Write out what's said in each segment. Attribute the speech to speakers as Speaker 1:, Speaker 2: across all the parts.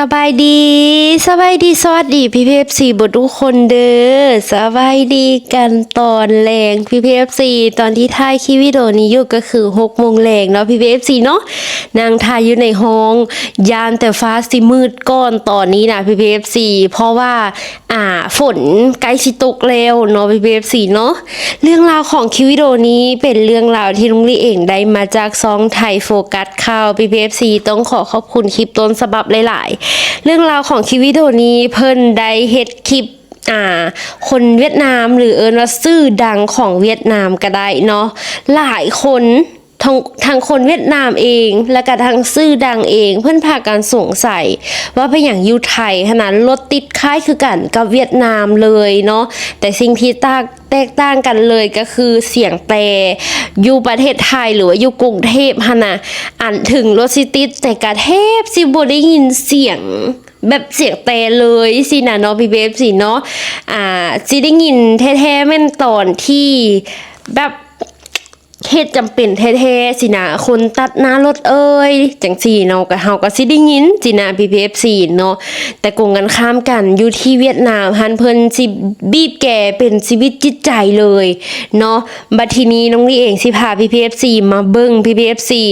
Speaker 1: สบายดีสบายดีสวัสดีพี่เพฟซีบทุกคนเด้อสบายดีกันตอนแรงพี่เพฟซีตอนที่ถ่ายคลิปวิดีโอนี้อยู่ก็คือ6โมงแรงเนาะพี่เพฟซีเนาะนางถ่ายอยู่ในห้อง ยามแต่ฟ้าสิมืดก้อนตอนนี้นะพี่เพฟซีเพราะว่าอ่าฝนใกล้สิตกแล้วเนาะพี่เพฟซีเนาะเรื่องราวของคลิปวิดีโอนี้เป็นเรื่องราวที่ลุงลี่เองได้มาจากซองไทยโฟกัสข่าวพี่เพฟซีต้องขอขอบคุณคลิปต้นฉบับหลายๆเรื่องราวของคลิปวิดีโอนี้เพิ่นได้เฮ็ดคลิปอ่าคนเวียดนามหรือเอินว่าซื่อดังของเวียดนามก็ได้เนาะหลายคน ทั้งทางคนเวียดนามเอง และก็ทางซื่อดังเอง เพื่อนพากันสงสัย ว่าเป็นอย่างยูไทยขนาดรถติดคล้ายคือกันกับเวียดนามเลยเนาะแต่สิ่งที่ตากแตกต่างกันเลยก็คือเสียงแต่อยู่ประเทศไทยหรือว่าอยู่กรุงเทพฮะนะอ่านถึงรถสิติดแต่กระเทพสิบได้ยินเสียงแบบเสียงแต่เลยสินะเนาะพี่เบฟสิเนาะอ่าสิได้ยินแท้ๆแม่นตอนที่แบบ เหตุจำเป็นแท้ๆสินะคนตัดหน้ารถเอ้ยจังสี่เนาะก็เฮาก็สิได้ยินสินะพี่เบฟสิเนาะแต่กงกันข้ามกันอยู่ที่เวียดนามฮันเพิ่นสิบีบแกเป็นชีวิตจิตใจเลยเนาะบัดทีนี้น้องลี่เองสิพาพี่พีเอฟซีมาเบิ่งพี่พีเอฟซี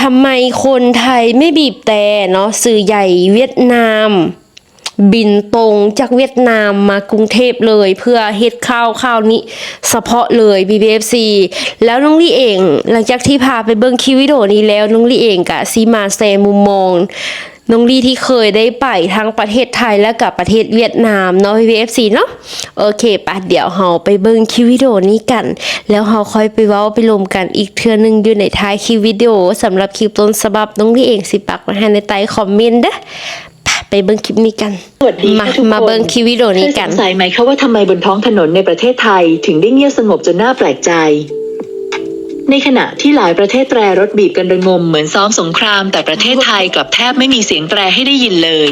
Speaker 1: ทำไมคนไทยไม่บีบแต่เนาะสื่อใหญ่เวียดนาม บินตรงจากเวียดนามมากรุงเทพเลย เพื่อเฮ็ดข้าวข้าวนี้เฉพาะเลย BBFC แล้วน้องลี่เอง หลังจากที่พาไปเบิ่งคลิปวิดีโอนี้แล้วน้องลี่เองกะซีมาแซมุมมองน้องลี่ที่เคยได้ไปทั้งประเทศไทยและกับประเทศเวียดนามเนาะ BBFC เนาะโอเคปะเดี๋ยวเฮาไปเบิ่งคลิปวิดีโอนี้กัน แล้วเฮาค่อยไปเว้าไปลมกันอีกเทื่อหนึงอยู่ในท้ายคลิปวิดีโอสำหรับคลิปต้นฉบับน้องลี่เองสิปักไว้ให้ในใต้คอมเมนต์เด้อ ไปไปเบิ่งคลิปนี้กัน
Speaker 2: สวัสดี
Speaker 1: มา
Speaker 2: ค่ะทุกคน
Speaker 1: มาเบิ่งคลิปวิดีโอนี้กัน
Speaker 2: เคยสงสัยไหมคะว่าทำไมบนท้องถนนในประเทศไทย ถึงได้เงียบสงบจนน่าแปลกใจ ในขณะที่หลายประเทศแตรรถบีบกันระงมเหมือนซ้อมสงคราม แต่ประเทศไทยกลับแทบไม่มีเสียงแตรให้ได้ยินเลย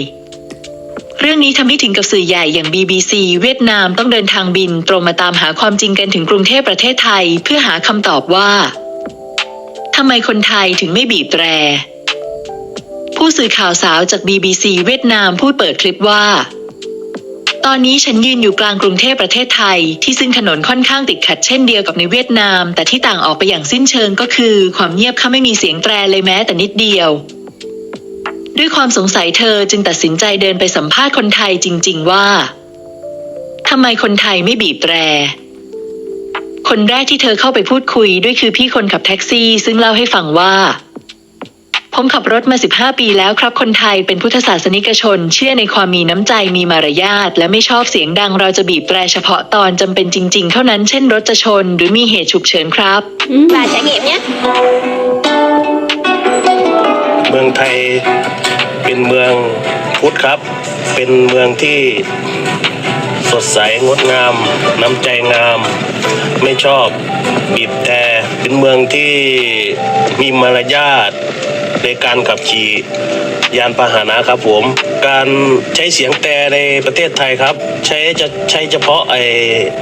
Speaker 2: เรื่องนี้ทำให้ถึงกับสื่อใหญ่อย่าง BBC เวียดนามต้องเดินทางบินตรงมาตามหาความจริงกันถึงกรุงเทพประเทศไทย เพื่อหาคำตอบว่าทำไมคนไทยถึงไม่บีบแตร ผู้สื่อข่าวสาวจาก BBC เวียดนามพูดเปิดคลิปว่า ตอนนี้ฉันยืนอยู่กลางกรุงเทพประเทศไทย ที่ซึ่งถนนค่อนข้างติดขัดเช่นเดียวกับในเวียดนาม แต่ที่ต่างออกไปอย่างสิ้นเชิงก็คือ ความเงียบค่ะไม่มีเสียงแตรเลยแม้แต่นิดเดียว ด้วยความสงสัยเธอจึงตัดสินใจเดินไปสัมภาษณ์คนไทยจริง ๆ ว่าทำไมคนไทยไม่บีบแตรคนแรกที่เธอเข้าไปพูดคุยด้วยคือพี่คนขับแท็กซี่ ซึ่งเล่าให้ฟังว่า ผมขับรถมา 15 ปีแล้วครับ คนไทยเป็นพุทธศาสนิกชน เชื่อในความมีน้ำใจมีมารยาท และไม่ชอบเสียงดังเราจะบีบแตรเฉพาะตอนจำเป็นจริง ๆ เท่านั้นเช่นรถจะชน หรือมีเหตุฉุกเฉินครับ
Speaker 3: và trải nghiệm nhé
Speaker 4: เมืองไทยเป็นเมืองพุทธครับ เป็นเมืองที่สดใสงดงาม น้ำใจงาม ไม่ชอบบีบแต่เป็นเมืองที่มีมารยาท ในการขับขี่ยานพาหนะครับผม การใช้เสียงแต่ในประเทศไทยครับ ใช้จะใช้เฉพาะไอ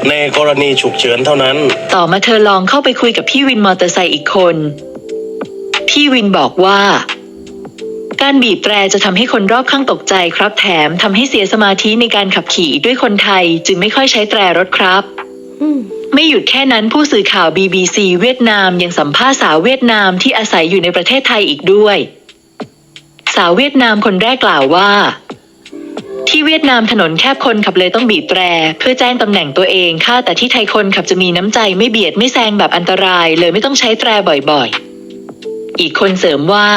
Speaker 4: ในกรณีฉุกเฉินเท่านั้น
Speaker 2: ต่อมาเธอลองเข้าไปคุยกับพี่วินมอเตอร์ไซค์อีกคน พี่วินบอกว่า การบีบแตรจะทำให้คนรอบข้างตกใจครับแถมทำให้เสียสมาธิในการขับขี่ด้วยคนไทยจึงไม่ค่อยใช้แตรรถครับ ไม่หยุดแค่นั้นผู้สื่อข่าว BBC เวียดนามยังสัมภาษณ์สาวเวียดนามที่อาศัยอยู่ในประเทศไทยอีกด้วย สาวเวียดนามคนแรกกล่าวว่า ที่เวียดนามถนนแคบคนขับเลยต้องบีบแตร เพื่อแจ้งตำแหน่งตัวเองค่ะแต่ที่ไทยคนขับจะมีน้ำใจไม่เบียดไม่แซงแบบอันตราย เลยไม่ต้องใช้แตรบ่อยๆ อีกคนเสริมว่า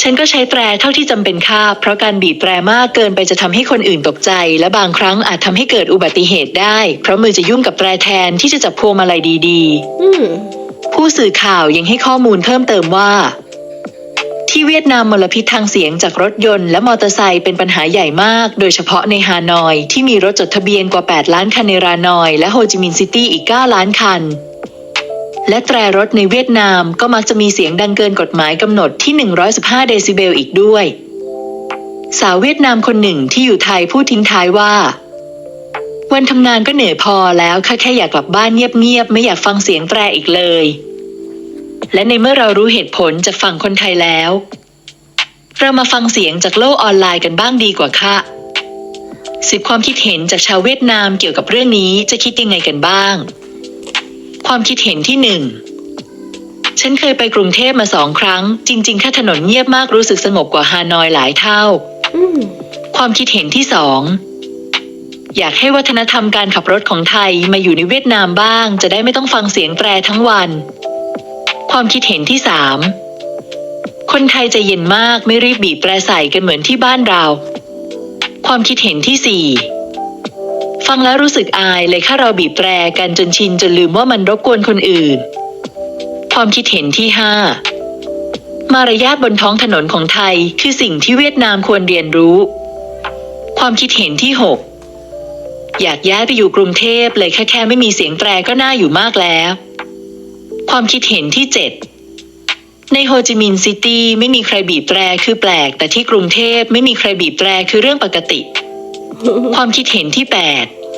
Speaker 2: ฉันก็ใช้แตรเท่าที่จำเป็นค่ะเพราะการบีบแตรมากเกินไปจะทำให้คนอื่นตกใจ และบางครั้งอาจทำให้เกิดอุบัติเหตุได้ เพราะมือจะยุ่งกับแตรแทนที่จะจับพวงมาลัยดีๆผู้สื่อข่าวยังให้ข้อมูลเพิ่มเติมว่า ที่เวียดนามมลพิษทางเสียงจากรถยนต์และมอเตอร์ไซค์เป็นปัญหาใหญ่มาก โดยเฉพาะในฮานอย ที่มีรถจดทะเบียนกว่า 8 ล้านคันในรานอย และโฮจิมินห์ซิตี้อีก 9 ล้านคัน และแตรรถในเวียดนามก็มักจะมีเสียงดังเกินกฎหมายกำหนดที่ 115 เดซิเบลอีกด้วย สาวเวียดนามคนหนึ่งที่อยู่ไทยพูดทิ้งท้ายว่า วันทำงานก็เหนื่อยพอแล้วค่ะแค่อยากกลับบ้านเงียบๆไม่อยากฟังเสียงแตรอีกเลย และในเมื่อเรารู้เหตุผลจากฝั่งคนไทยแล้ว เรามาฟังเสียงจากโลกออนไลน์กันบ้างดีกว่าค่ะสิบความคิดเห็นจากชาวเวียดนามเกี่ยวกับเรื่องนี้จะคิดยังไงกันบ้าง ความคิดเห็นที่หนึ่งฉันเคยไปกรุงเทพมาสองครั้ง จริงๆแค่ถนนเงียบมากรู้สึกสงบกว่าฮานอยหลายเท่า
Speaker 1: อืม
Speaker 2: ความคิดเห็นที่สองอยากให้วัฒนธรรมการขับรถของไทยมาอยู่ในเวียดนามบ้าง จะได้ไม่ต้องฟังเสียงแตรทั้งวัน ความคิดเห็นที่สามคนไทยใจเย็นมากไม่รีบบีบแตรใส่กันเหมือนที่บ้านเรา ความคิดเห็นที่สี่ ฟังแล้วรู้สึกอายเลยถ้าเราบีบแตรกันจนชินจนลืมว่ามันรบกวนคนอื่น ความคิดเห็นที่ห้ามารยาทบนท้องถนนของไทยคือสิ่งที่เวียดนามควรเรียนรู้ ความคิดเห็นที่ 6 อยากย้ายไปอยู่กรุงเทพเลยแค่แค่ไม่มีเสียงแตรก็น่าอยู่มากแล้ว ความคิดเห็นที่ 7ในโฮจิมินห์ซิตี้ไม่มีใครบีบแตรคือแปลก แต่ที่กรุงเทพไม่มีใครบีบแตรคือเรื่องปกติ ความคิดเห็นที่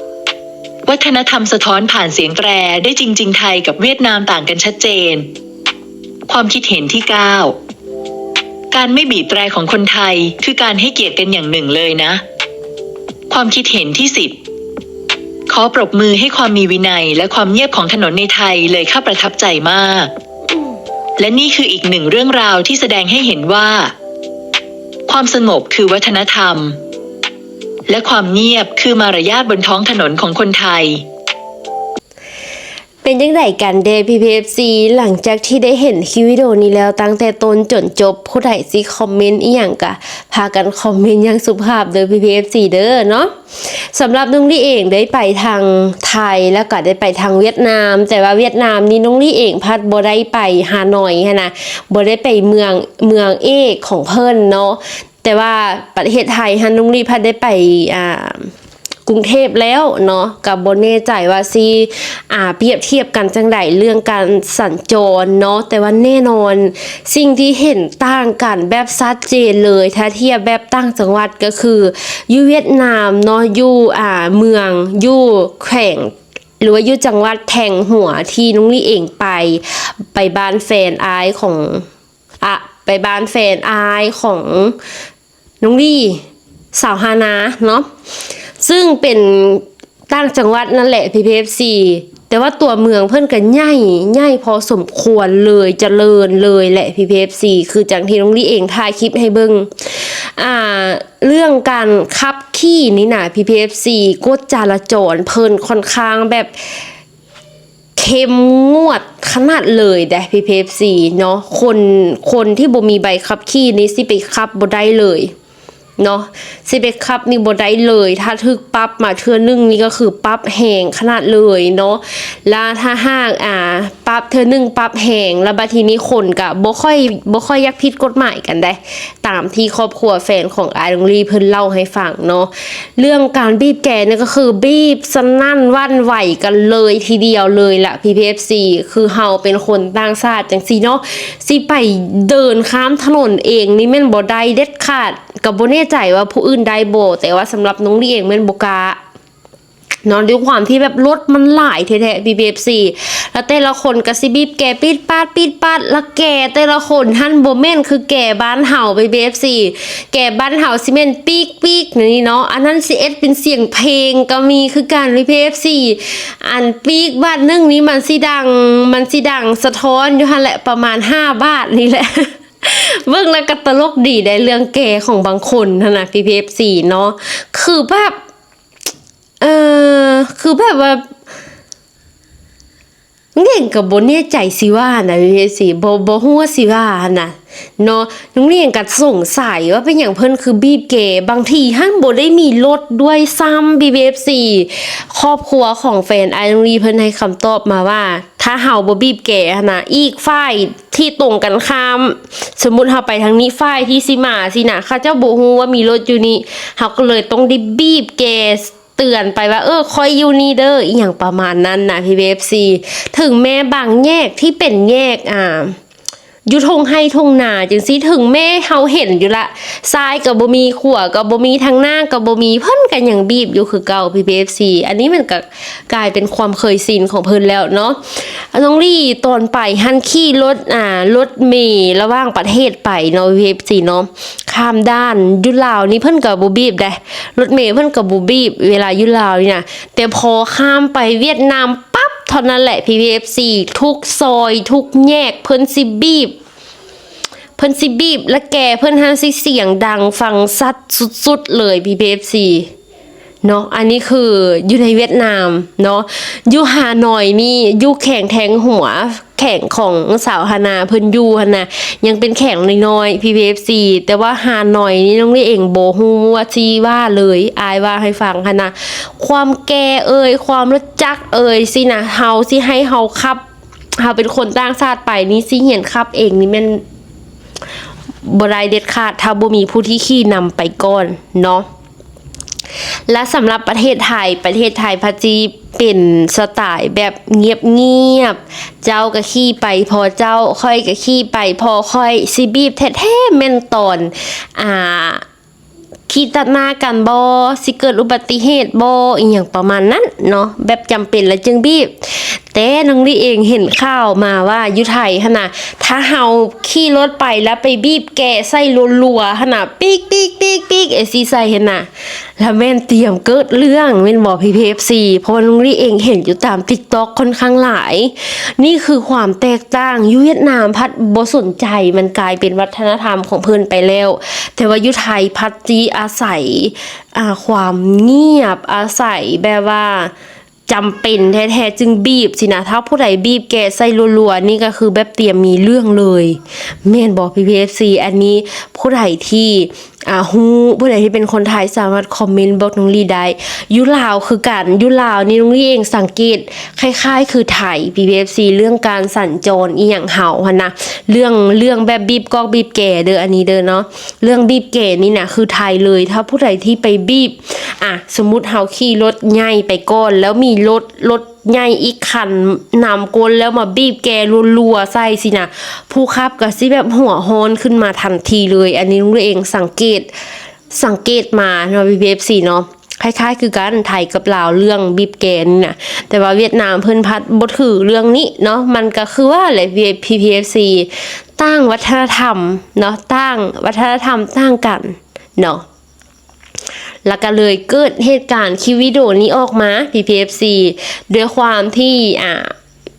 Speaker 2: 8 วัฒนธรรมสะท้อนผ่านเสียงแตรได้จริง ๆ ไทยกับเวียดนามต่างกันชัดเจน ความคิดเห็นที่ 9 การไม่บีบแตรของคนไทยคือการให้เกียรติกันอย่างหนึ่งเลยนะ ความคิดเห็นที่ 10 ขอปรบมือให้ความมีวินัยและความเงียบของถนนในไทยเลยข้าประทับใจมาก และนี่คืออีกหนึ่งเรื่องราวที่แสดงให้เห็นว่า ความสงบคือวัฒนธรรม และความเงียบคือมารยาทบนท้องถนนของคนไทย
Speaker 1: เป็นยังไงกันเดพีพีเอฟซีหลังจากที่ได้เห็นคลิปวิดีโอนี้แล้วตั้งแต่ต้นจนจบผู้ใดสิคอมเมนต์อีหยังกะ พากันคอมเมนต์อย่างสุภาพเด้อพีพีเอฟซีเด้อเนาะสำหรับน้องลี่เองได้ไปทางไทยแล้วก็ได้ไปทางเวียดนาม แต่ว่าเวียดนามนี่น้องลี่เองพัดบ่ได้ไปฮานอยหั้นนะบ่ได้ไปเมืองเมืองเอกของเพิ่นเนาะ แต่ว่าประเทศไทยฮันน้งลี่พัดได้ไปอ่ากรุงเทพแล้วเนาะกับโบเน่ใจว่าซีอ่าเปรียบเทียบกันจังไดเรื่องการสัญจรเนาะแต่ว่าแน่นอนสิ่งที่เห็นต่างกันแบบชัดเจนเลยถ้าเทียบแบบตั้งจังหวัดก็คืออยู่เวียดนามเนาะอยู่อ่าเมืองอยู่แขวงหรือว่าอยู่จังหวัดแทงหัวที่นุ้งลี่เองไป ไปบ้านแฟนอายของอะไปบ้านแฟนอายของ นุ้งลี่สาวฮานาเนาะซึ่งเป็นต่างจังหวัดนั่นแหละ PPFC แต่ว่าตัวเมืองเพิ่นกันใหญ่ใหญ่พอสมควรเลยเจริญเลยแหละ PPFC คือจังที่น้องลี่เองถ่ายคลิปให้เบิงอ่าเรื่องการขับขี่นี่นะ PPFC กฎจราจรเพิ่นค่อนข้างแบบเข้มงวดขนาดเลยแต่ PPFC เนาะคนคนที่บ่มีใบขับขี่นี่สิไปขับบ่ได้เลย เนาะสิเบคับนี่บ่ได้เลย ถ้าทึกปั๊บมาเทือนึงนี่ก็คือปั๊บแหงขนาดเลยเนาะแล้วถ้าห้างอ่าปั๊บเทือนึงปั๊บแหงแล้วบัดทีนี้คนก็บ่ค่อยบ่ค่อยยักผิดกฎหมายกันได้ ตามที่ครอบครัวแฟนของไอาดงลีเพิ่นเล่าให้ฟังเนาะเรื่องการบีบแกเนี่ยก็คือบีบสนั่นวันไหวกันเลยทีเดียวเลยละ PPFC คือเฮาเป็นคนต่างชาติจังซี่เนาะสิไปเดินข้ามถนนเองนี่แม่นบ่ได้เด็ดขาดกับบ่แน่ใจว่าผู้อื่นได้โบ แต่ว่าสำหรับน้องลี่เองแม่นบ่กล้าเนอนด้วยความที่แบบรถมันหลายแท้ๆ BBFC แล้วแต่ละคนก็สิบีบแกปิดปาดปิดปาดแล้วแกแต่ละคนท่านโบแม่นคือแกบ้านเห่า BBFC แกบ้านเห่าสิเมนปีกปีกนี่เนาะอันนั้นสิเอ็ดเป็นเสียงเพลงก็มีคือการ BBFC อันปีกบ้านนึงนี้มันสิดังมันสิดังสะท้อนอยู่หันแหละประมาณ 5 บาทนี่แหละ เบื้องแล้วก็ตลกดีได้เรื่องแกของบางคนนะนะ PPF4 เนาะคือแบบเออคือแบบว่าเก่งกับบนเนี่ยใจสิว่านะพี่สิบ่บ่หัวสิว่านะ เนาะน้องเรียนกัดสงสัยว่าเป็นอย่างเพิ่นคือบีบเกบางทีห้างบ่ได้มีรถด้วยซ้ำ BBFC ครอบครัวของแฟนไอรอนรีเพิ่นให้คำตอบมาว่า ถ้าเฮาบ่บีบแกนะอีกฝ่ายที่ตรงกันข้าม สมมุติเฮาไปทางนี้ฝ่ายที่สิมาสินะเขาเจ้าบ่ฮู้ว่ามีรถอยู่นี่เฮาก็เลยต้องได้บีบแกเตือนไปว่าเออคอยอยู่นี่เด้ออีหยังประมาณนั้นนะพี่เบฟซีถึงแม้บางแยกที่เป็นแยกอ่า อยู่ทงให้ทงนาจังซี่ถึงแม่เฮาเห็นอยู่ละซ้ายก็บ่มีขวาก็บ่มีทางหน้าก็บ่มีเพิ่นก็ยังบีบอยู่คือเก่า PPFC อันนี้มันก็กลายเป็นความเคยชินของเพิ่นแล้วเนาะน้องลี่ตอนไปหันขี่รถอ่ารถเมล์ระหว่างประเทศไปเนาะ PPFC เนาะข้ามด้านยู่ลาวนี่เพิ่นก็บ่บีบได้รถเมล์เพิ่นก็บ่บีบ เวลายู่ลาวนี่นะแต่พอข้ามไปเวียดนามปั๊บ เท่านั้นแหละ PPFC ทุกซอย ทุกแยกเพิ่นสิบีบ เพิ่นสิบีบและแกเพิ่นห้าสิเสียงดังฟังซัดสุดๆเลย PPFC เนาะอันนี้คืออยู่ในเวียดนามเนาะอยู่ฮานอยนี่อยู่แข่งแทงหัวแข่งของสาวฮานาเพิ่นยู่หั่นน่ะยังเป็นแข่งน้อยๆ PPFC แต่ว่าฮานอยนี่น้องนี่เองโบฮูว่าชีว่าเลยอายว่าให้ฟังหั่นนะความแก่เอ่ยความรู้จักเอ่ยสินะเฮาสิให้เฮาขับเฮาเป็นคนต่างชาติไปนี่สิเหียนขับเองนี่ม่นบรายเด็ดขาดถ้าบ่มีผู้ที่ขี่นำไปก่อนเนาะ และสำหรับประเทศไทยประเทศไทยพัจีเป็นสไตล์แบบเงียบเงียบ เจ้าก็ขี่ไปพอเจ้าค่อยก็ขี่ไปพอค่อยซีบีบแท้ๆเมนตอนอ่าขี่ตัดหน้ากันบอสิเกิดอุบัติเหตุบออีหยังประมาณนั้นเนาะแบบจำเป็นและจึงบีบ แต่น้องลี่เองเห็นข่าวมาว่ายุไทยขนาดถ้าเฮาขี่รถไปแล้วไปบีบแกะใส่รัวๆขนาดปีกปีกปีกปีกไอซีใส่เห็นน่ะแล้วแม่นเตรียมเกิดเรื่องแม่นบอกพีพีเอฟซีเพราะว่าน้องลี่เองเห็นอยู่ตามติ๊กต็อกค่อนข้างหลาย นี่คือความแตกต่างยุเวียดนามพัดบสนใจมันกลายเป็นวัฒนธรรมของเพิ่นไปแล้ว แต่ว่ายุไทยพัดจีอาศัยความเงียบอาศัยแบบว่า จำเป็นแท้ๆจึงบีบสินะถ้าผู้ใดบีบแกะใส่รัวๆนี่ก็คือแบบเตรียมมีเรื่องเลยแม่นบอกพพฟซ์อันนี้ผู้ใดที่ อ่าฮู้ผู้ใดที่เป็นคนไทยสามารถคอมเมนต์บอกน้องลีได้ยุลาวคือกันยุลาวนี่น้องลีเองสังเกตคล้าย ๆ คือไทย PPFC เรื่องการสัญจรอีหยังเห่าหั่นนะเรื่องเรื่องแบบบีบกอกบีบแก่เด้ออันนี้เด้อเนาะเรื่องบีบแก่นี่นะคือไทยเลยถ้าผู้ใดที่ไปบีบอะสมมุติเฮาขี่รถใหญ่ไปก่อนแล้วมีรถรถ ใหญ่อีกคันนำกลแล้วมาบีบแกรัวๆใส่สินะผู้ขับก็สิแบบหัวโฮนขึ้นมาทันทีเลย อันนี้ลุงเองสังเกตสังเกตมาเนาะ BBFC เนาะคล้ายๆ คือกันไทยกับลาวเรื่องบีบแกนนี่นะแต่ว่าเวียดนามเพิ่นพัดบ่ถือเรื่องนี้เนาะมันก็คือว่าอะไร PPFC ตั้งวัฒนธรรมเนาะตั้งวัฒนธรรมตั้งกันเนาะ แล้วก็เลยเกิดเหตุการณ์คลิปวิดีโอนี้ออกมา PPFC ด้วยความที่อ่า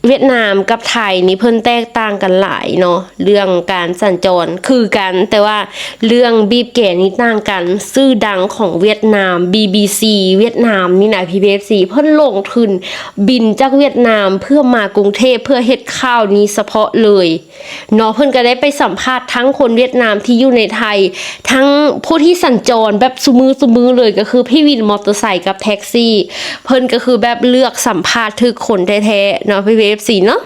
Speaker 1: เวียดนามกับไทยนี่เพิ่นแตกต่างกันหลายเนาะเรื่องการสัญจรคือกัน แต่ว่าเรื่องบีบแก่นี่ต่างกันซื่อดังของเวียดนาม BBC เวียดนามนี่นะ PPFC เพิ่นลงทุนบินจากเวียดนามเพื่อมากรุงเทพเพื่อเฮ็ดข่าวนี้เฉพาะเลยเนาะเพิ่นก็ได้ไปสัมภาษณ์ทั้งคนเวียดนามที่อยู่ในไทย ทั้งผู้ที่สัญจรแบบสุมือสุมือเลยก็คือพี่วินมอเตอร์ไซค์กับแท็กซี่ เพิ่นก็คือแบบเลือกสัมภาษณ์ทุกคนแท้ๆเนาะ PPFC เสีเนาะ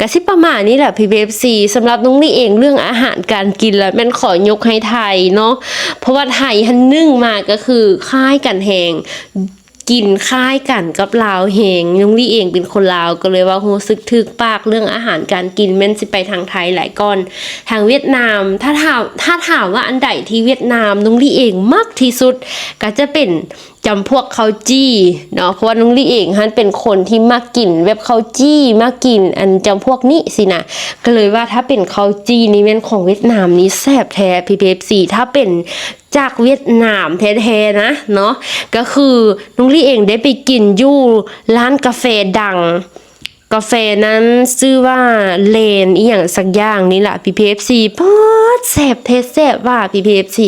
Speaker 1: ก็สิบประมาณนี้แหละ PPFC สำหรับน้องนี่เองเรื่องอาหารการกินแล้วแม่นขอยกให้ไทยเนาะเพราะว่าไทยฮันนึ่งมาก็คือค่ายกันแหงกินค่ายกันกับลาวเฮงน้องลี่เองเป็นคนลาวก็เลยว่ารู้สึกถึกปากเรื่องอาหารการกินแม่นสิไปทางไทยหลายก้อน ทางเวียดนาม ถ้าถามถ้าถามว่าอันใดที่เวียดนามน้องลี่เองมากที่สุด ก็จะเป็น จำพวกข้าวจี้เนาะเพราะว่าน้องลี่เองฮันเป็นคนที่มากกินเว็บข้าวจี้มากกิน อันจำพวกนี้สินะก็เลยว่าถ้าเป็นข้าวจี้นี่แม่นของเวียดนามนี่แซ่บแท้พีพีสี่ถ้าเป็นจากเวียดนามแท้ๆนะเนาะก็คือน้องลี่เองได้ไปกินอยู่ร้านกาแฟดัง กาแฟนั้นชื่อว่าเลนอีหยังสักอย่างนี่แหละ PPFC ป๊อดแสบเทสแสบว่า PPFC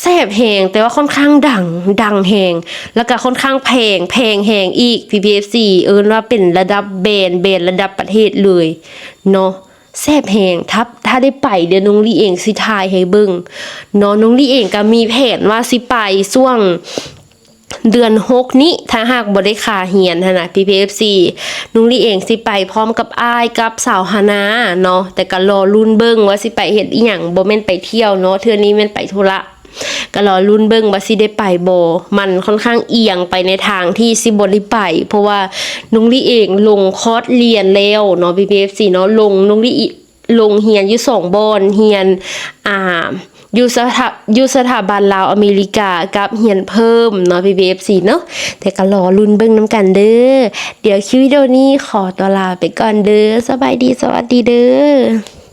Speaker 1: แสบแหงแต่ว่าค่อนข้างดังดังแหงแล้วก็ค่อนข้างแพงแพงแหงอีก PPFC เอิ้นว่าเป็นระดับเบนเบนระดับประเทศเลยเนาะแซบแหงทับถ้าได้ไปเดี๋ยวน้องลี่เองสิทายให้เบิ่งเนาะน้องลี่เองก็มีแผนว่าสิไปช่วง เดือนหกนี้ถ้าหากบ่ได้ขาเหียนหั้นนะ PPFC นุ้งลี่เองสิไปพร้อมกับอ้ายกับสาวฮานาเนาะแต่ก็รอรุ่นเบิ่งว่าสิไปเฮ็ดอีหยังบ่แม่นไปเที่ยวเนาะเทื่อนี้แม่นไปธุระก็รอรุ่นเบิ่งว่าสิได้ไปบ่มันค่อนข้างเอียงไปในทางที่สิบ่ได้ไป เพราะว่านุ้งลี่เองลงคอร์สเรียนแล้วเนาะ PPFC เนาะลงนุ้งลี่ลงเฮียนอยู่สองบอนเฮียนอ่า อยู่สถาอยู่สถาบันลาวอเมริกากับเฮียนเพิ่มเนาะ PPFC เนาะแต่ก็รอลุ้นเบิ้งน้ำกันเด้อเดี๋ยวคลิปวิดีโอนี้ขอตัวลาไปก่อนเด้อสบายดีสวัสดีเด้อ